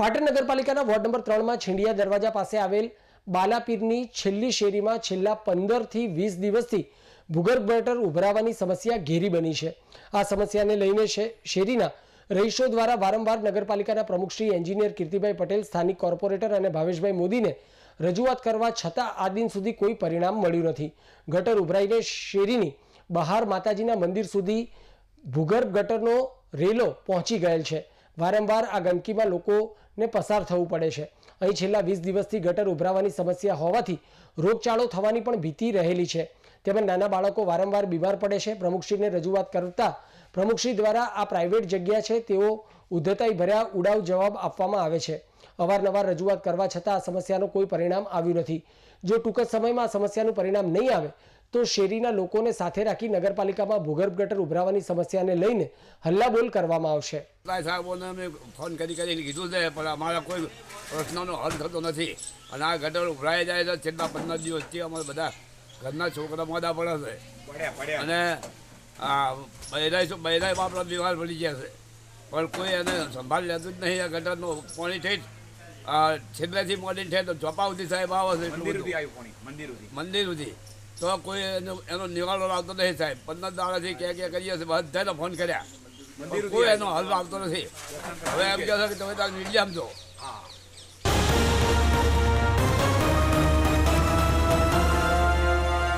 પાટણ નગરપાલિકાના ward number ત્રણમાં છીંડિયા દરવાજા પાસે આવેલ બાલાપીરની છેલ્લી શેરીમાં છેલ્લા પંદરથી વીસ દિવસથી ભૂગર્ભ ગટર ઉભરાવાની સમસ્યા ઘેરી બની છે. આ સમસ્યાને લઈને શેરીના રહીશો દ્વારા વારંવાર નગરપાલિકાના પ્રમુખ શ્રી એન્જિનિયર કીર્તિભાઈ પટેલ, સ્થાનિક કોર્પોરેટર અને ભાવેશભાઈ મોદીને રજૂઆત કરવા છતાં આ દિન સુધી કોઈ પરિણામ મળ્યું નથી. ગટર ઉભરાઈને શેરીની બહાર માતાજીના મંદિર સુધી ભૂગર્ભ ગટરનો રેલો પહોંચી ગયેલ છે. વારંવાર આ ગંદકીમાં લોકોને પસાર થવું પડે છે. અહીં છેલ્લા વીસ દિવસથી ગટર ઉભરાવાની સમસ્યા હોવાથી રોગચાળો થવાની પણ ભીતિ રહેલી છે. તેમજ નાના બાળકો વારંવાર બીમાર પડે છે. પ્રમુખશ્રીને રજૂઆત કરતા પ્રમુખશ્રી દ્વારા આ પ્રાઇવેટ જગ્યા છે તેઓ ઉદ્ધતાઈ ભર્યા ઉડાવ જવાબ આપવામાં આવે છે. અવારનવાર રજૂઆત કરવા છતાં આ સમસ્યાનું કોઈ પરિણામ આવ્યું નથી. જો ટૂંક જ સમયમાં આ સમસ્યાનું પરિણામ નહીં આવે તો શેરીના લોકોને સાથે રાખી નગરપાલિકામાં ભૂગર્ભ ગટર ઉભરાવાની સમસ્યાને લઈને હલ્લાબોલ કરવામાં આવશે. સાહેબોને અમે ફોન કરી કરીને કીધું છે પણ અમારા કોઈ પ્રશ્નનો હલ થતો નથી. અને આ ગટર ઉભરાઈ જાય તો છેલ્લા પંદર દિવસથી અમારે બધા ઘરના છોકરા મોડા પડે છે. અને આ બૈરાઈ બૈરાઈ બાપડા દિવાલ પડી ગયા છે. પણ કોઈ એને સંભાળ લેતું જ નહીં આ ગટરનું. પાણી થઈ આ છેલ્લેથી મોડી છે તો ચોપાવતી સાહેબ આવે છે. મંદિર સુધી. મંદિર સુધી. તો કોઈ એનો એનો નિવાળો લાવતો નથી સાહેબ. પંદર દાડાથી ક્યાં ક્યાં કરીએ છીએ બધાને ફોન કર્યા. મંદિર કોઈ એનો હલ આવતો નથી. હવે એમ કહે છે કે તમે તાર મીડિયા સમજો